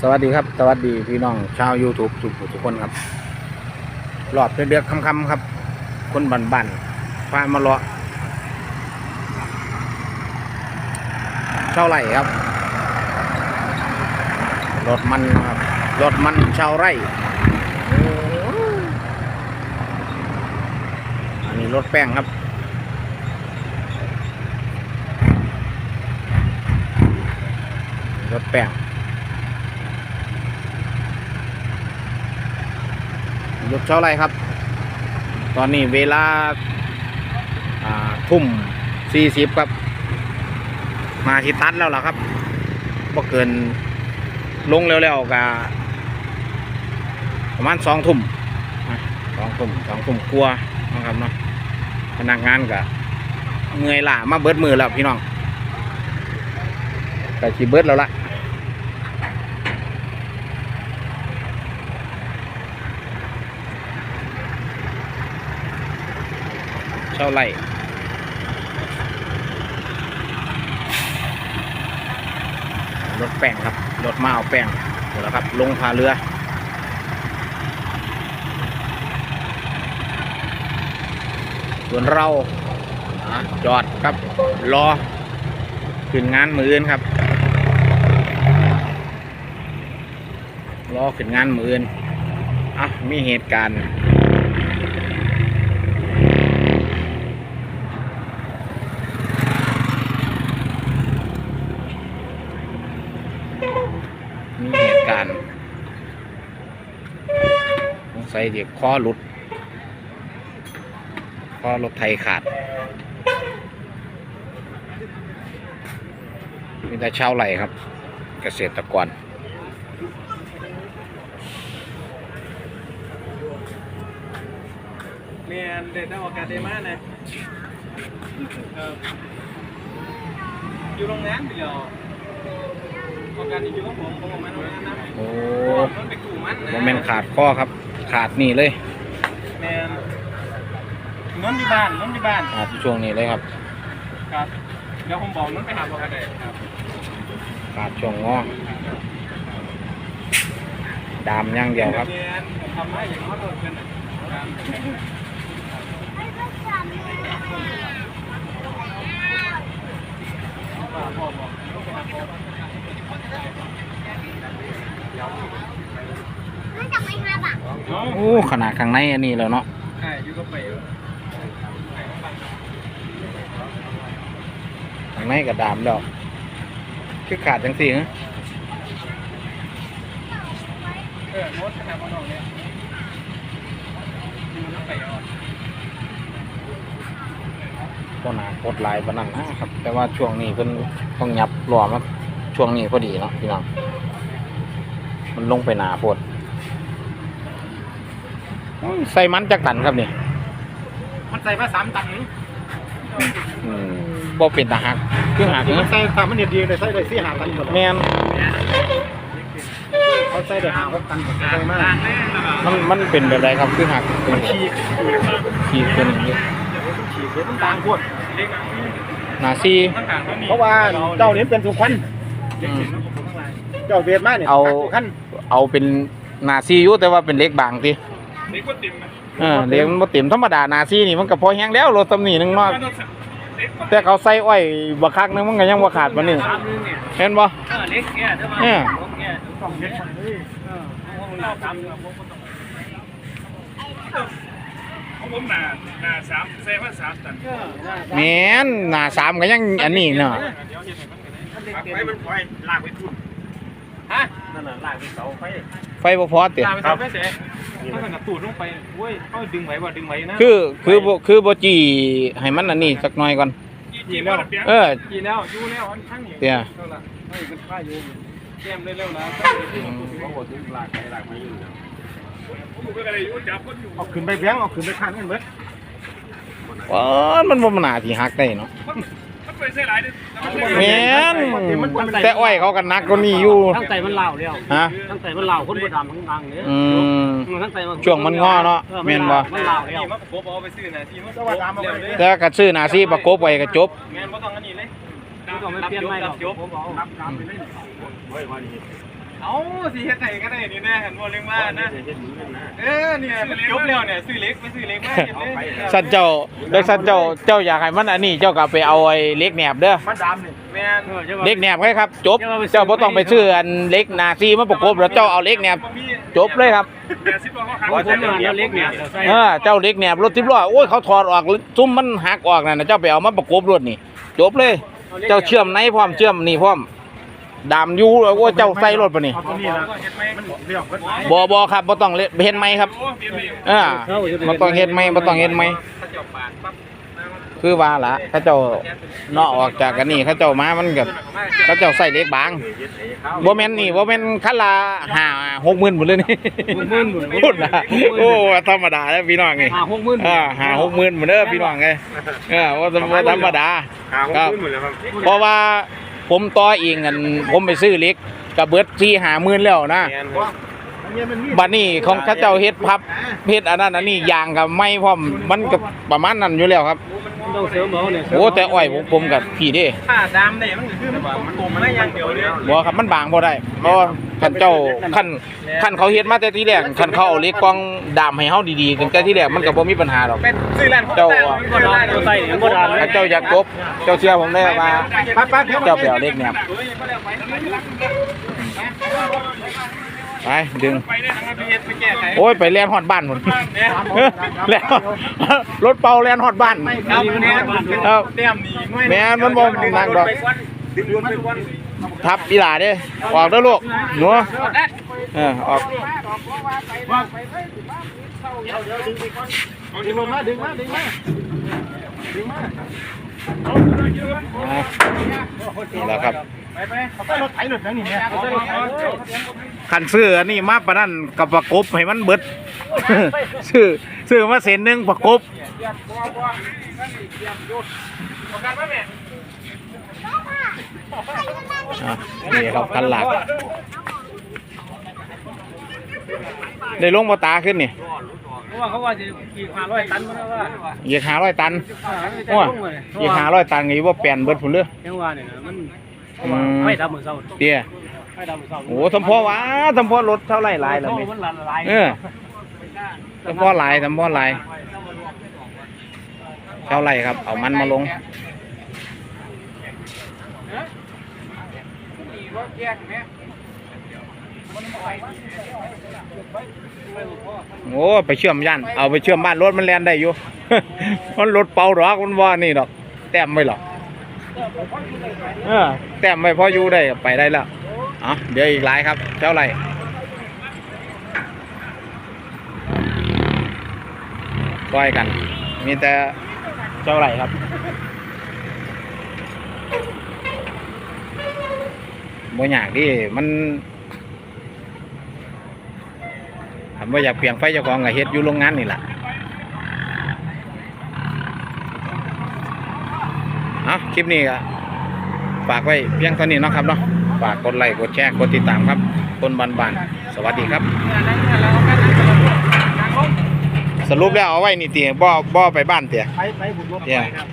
สวัสดีครับ สวัสดีพี่น้องชาว YouTube ทุกทุกคนครับหลอดเดือดๆคำๆครับ คนบันๆพามาเลาะเช่าไร่ครับรถมันครับรถมันชาวไร่อันนี้รถแป้งครับรถแป้ง รถเท่าไรครับ ตอนนี้เวลาทุ่มสี่สิบครับ มาที่ตัดแล้วล่ะครับบ่เกินลงแล้วๆกับประมาณสองทุ่มสองทุ่มสองทุ่มกลัวนะครับเนาะพนักงานกับเมื่อยล้ามาเบิดมือแล้วพี่น้องไก่ชีเบิร์ดแล้วล่ะ ช่าไรรถแป้งครับรถมาเอาแป้งเดี๋ยวแล้วครับ ลงพาเรือส่วนเราจอดครับรอขึ้นงานมืออื่นครับรอขึ้นงานมืออื่นอะมีเหตุการณ์ มีเหตุการณ์สงสัย เด็กข้อหลุดข้อรถไทยขาดมีแต่ชาวไร่ครับ เกษตรกรเมียนเด็ดออกการเดมานะเอออยู่โรงงานเดียวออกการอยู่ของผมผมมันโรงงานนะโอ้มันไปกูมันโมเมนขาดข้อครับ ขาดนี่เลยเมียนนนที่บ้านนนที่บ้านขาดที่ช่วงนี้เลยครับ ครับเดี๋ยวผมบอกนนไปหาบอกกันเลยครับขาดช่วงงอดามอย่างเดียวครับเมียนทำให้อย่างน้อยโดนเป็นพ่อบอก มันจะไม่ห้าบาท น้อง โอ้ขนาดข้างในอันนี้แล้วเนาะใช่ยูก็ไปข้างในก็ดามแล้วคือขาดจังสี่ฮะเออรถขนาดพ่อน้องเนี่ยยูก็ไปอะก็หนาโคตรลายปนนั้นะครับ แต่ว่าช่วงนี้เพิ่นต้องยับรอมาช่วงนี้พอดีเนาะพี่น้องมันลงไปหนาโพด ใส่มันจักตันครับนี่มันใส่มาสามตันนึงอืมบ่เป็นตาหักคือหักมัเนาะนใส่สามมันเดียวดีเลยใส่ได้สี่หาตันหมดแม่นเขาใส่ได้หาหกตันผมใส่มากมันมันเป็นแบบไรครับคือหักมันฉีกขีดเป็นอย่างนี้ฉีกมันต่างพวดหนาซีเพราะว่าเจ้านี้เป็นสุขวัญอืมเจ้าเวียดมาเนี่ยเอาขั้นเอาเป็นหนาซีอยู่แต่ว่าเป็นเล็กบางติ นี่ก็ติ่มเออเล็กมันบ่เต็มธรรมดาหนาซีนี่มันก็พอแห้งแล้วรถตำหนิหนึงเนาะแต่เขาใส่อ้อยบักคักนึงมันก็ยังบ่ขาดปานนี้สามนึงเนี่ยเห็นบ่เออเล็กเนี่ยใช่ไหมเนี่ยเนี่ยสองเล็กเลยเออเราตามเนื้อพวกมันต้องของผมหนาหนาสามใส่มาสามตันแม่นหนาสามก็ยังอันนี้เนาะให้มันปล่อยลากไปทุ่นฮะนั่นน่ะลากไปเสาไฟไฟบ่พอติ ลากไปเสาไฟเสร็จ ถ้ามันกระตูดลงไปเว้ยเขาดึงไหวว่าดึงไหวนะคือคือบ่คือบ่จี้ให้มันอันนี้สักหน่อยก่อนยีแล้วเออยีแล้วอยู่แล้วอันข้างนี้เตี้ยเท่าไหร่ให้เป็นผ้าอยู่แก้มได้แล้วนะเขาบอกดึงลากไปลากมาอยู่ผมก็เลยยุ่งจับคนอยู่เอาขึ้นไปแบงเอาขึ้นไปข้างนั่นเบิดว้ามันบ่น่าสิหักได้เนาะ มันไปใส่หลายดิแม่นแต่อ้อยเขาก็หนักกว่านี้อยู่ทั้งไตมันเหล่าแล้วฮะทั้งไตมันเหล่าคนบดดำทั้งบางเนี่ยอืมทั้งไตมันช่วงมันงอเนาะแม่นบ่มันเหล่าแล้วนี่มันโคบเอาไปซื้อนะที่มันก็ว่าตามมาเลยแต่ก็ซื้อหนาซีประกบไว้ก็จบแม่นบ่ต้องอันนี้เลยมันก็ไม่เปลี่ยนไม่หรอกยกผมบอกรับรับไป เลยเอาสิเฮ็ดไหนก็ได้นี่แน่เห็นบ่เรื่องว่านะ เออเนี่ยมันจบแล้วเนี่ยซื้อเล็กไปซื้อเล็กมาเฮ็ดเลยสันเจ้าโดยสันเจ้าเจ้าอยากให้มันอันนี้เจ้าก็ไปเอาไอ้เล็กแหนบเด้อมันดำนี่แม่นเล็กแหนบไว้ครับ จบเจ้าบ่ต้องไปซื้ออันเล็กนาซีมาประกบแล้วเจ้าเอาเล็กแหนบจบเลยครับผมผมเนี่ยเล็กเนี่ยใส่เออเจ้าเล็กแหนบรถทิพย์ล้อโอ้ยเขาถอดออกซุ้มมันหักออกนั่นนะเจ้าไปเอามาประกบรถนี่ จบเลย เจ้าเชื่อมในพร้อมเชื่อมนี่พร้อม ดามอยูแล้วว่าเจ้าใส่รถปะนี่ตัวนี้ละมันเรียกว่าบอบอครับบ่ต้องเล่นเฮ็ดไหมครับเออบ่ต้องเฮ็ดไหมบ่ต้องเฮ็ดไหมถ้าเจาะปาดปั๊บคือว่าล่ะเขาเจ้าเนาะออกจากกันนี่เขาเจ้ามามันก็เขาเจ้าใส่เล็กบางบ่แม่นนี่บ่แม่นคันละห้าหกหมื่นหมดเลยนี่หกหมื่นหมดพูดนะโอ้ธรรมดาแล้วพี่น้องไงห้าหกหมื่นอ่าหาหกหมื่นเหมือนเด้อพี่น้องไงเออว่าว่าธรรมดาครับเพราะว่า ผมต่อเองกันผมไปซื้อเล็กกับเบิดที่หาหมื่นแล้วนะบัดนี้ของเข้าเจ้าเฮ็ดพับเฮ็ดอันนั้นอันนี้ยางกับไม้พร้อมมันก็ประมาณนั้นอยู่แล้วครับต้องเสริมเอาเนี่ยโอ้แต่อ้อยผมผมกับพี่เด้ถ้าดำเนี่ยมันคือมันมันกลมมาได้อย่างเดียวเลยบ่ครับมันบางบ่ได้เพราะ ว่าคันเจ้าคันคันเขาเฮ็ดมาแต่ที่แรกคันเขาเอาเหล็กกองดามให้เฮาดีๆตั้งแต่ที่แรกมันก็บ่มีปัญหาหรอกเป็นซื้อร้านบ่ดานตัวใส่เนี่ยบ่ดานเลยถ้าเจ้าอยากจบเจ้าเชื่อผมได้ว่าเจ้าไปเอาเหล็กเนี่ยไปดึงไปได้ทั้งประเทศไปแก้ไขโอ้ยไปแล่นฮอดบ้านพุ่นเนี่ยแล่นรถเป่าแล่นฮอดบ้านครับแม่ครับเต็มนี่แม่นมันบ่นั่งดอกดึงดึงมา ทับอีหลาเด้ออกเด้อลูกหนูเออออกดึงลงมาดึงมาดึงมานี่แหล้วครับไปไปเอาไปรถไถรถนั่นนี่เนี่ยเอาไปรถไถคันซื้ออันนี้มาปะนั่นกับประกบให้มันเบิดซื้อซื้อมาเส้นหนึงประกบ ประกันไหมแม่ อะนี่ครับคันหลัก ได้ลงบ่ตาขึ้นนี่เพราะว่าเขาว่าจะกี่ห้าร้อยตันมั้งว่าเหยียกหาร้อยตันโอ้โอ้ยยเหยียกหาร้อยตันก็อยู่ว่าแปลนเบิดพุ่นเด้อยังว่าเนี่ยนะมันอืมไม่ดำเหมือนเสาเตี้ยไม่ดำเหมือนเสาโอ้สมพอวะสมพอรถเท่าไรหลายแล้วโอ้นี่มันละลายเออสมพอหลายสมพอหลายเท่าไรครับ เอามันมาลง โอ้ไปเชื่อมยันเอาไปเชื่อมบ้านรถมันแลนได้อยู่ มันรถเป่าดอกมันว่านี่ดอก แต้มไม่หรอกเออแต้มไม่พออยู่ได้ไปได้แล้วอ๋อเดี๋ยวอีกหลายครับเท่าไหร่ก้อยกัน มีแต่เท่าไหร่ครับ บ่อยากดิมันถามว่าอยากเปลี่ยนไฟเจ้าของก็เฮ็ดอยู่โรงงานนี่แหละเอาคลิปนี้ก็ฝากไว้เพียงเท่านี้เนาะครับเนาะฝากกดไลค์กดแชร์กดติดตามครับคนบันบานๆสวัสดีครับ สรุปแล้วเอาไว้นี่เตี๋ยบ่บ่ไปบ้านเตี๋ยไปไปบุกรถเตี๋ย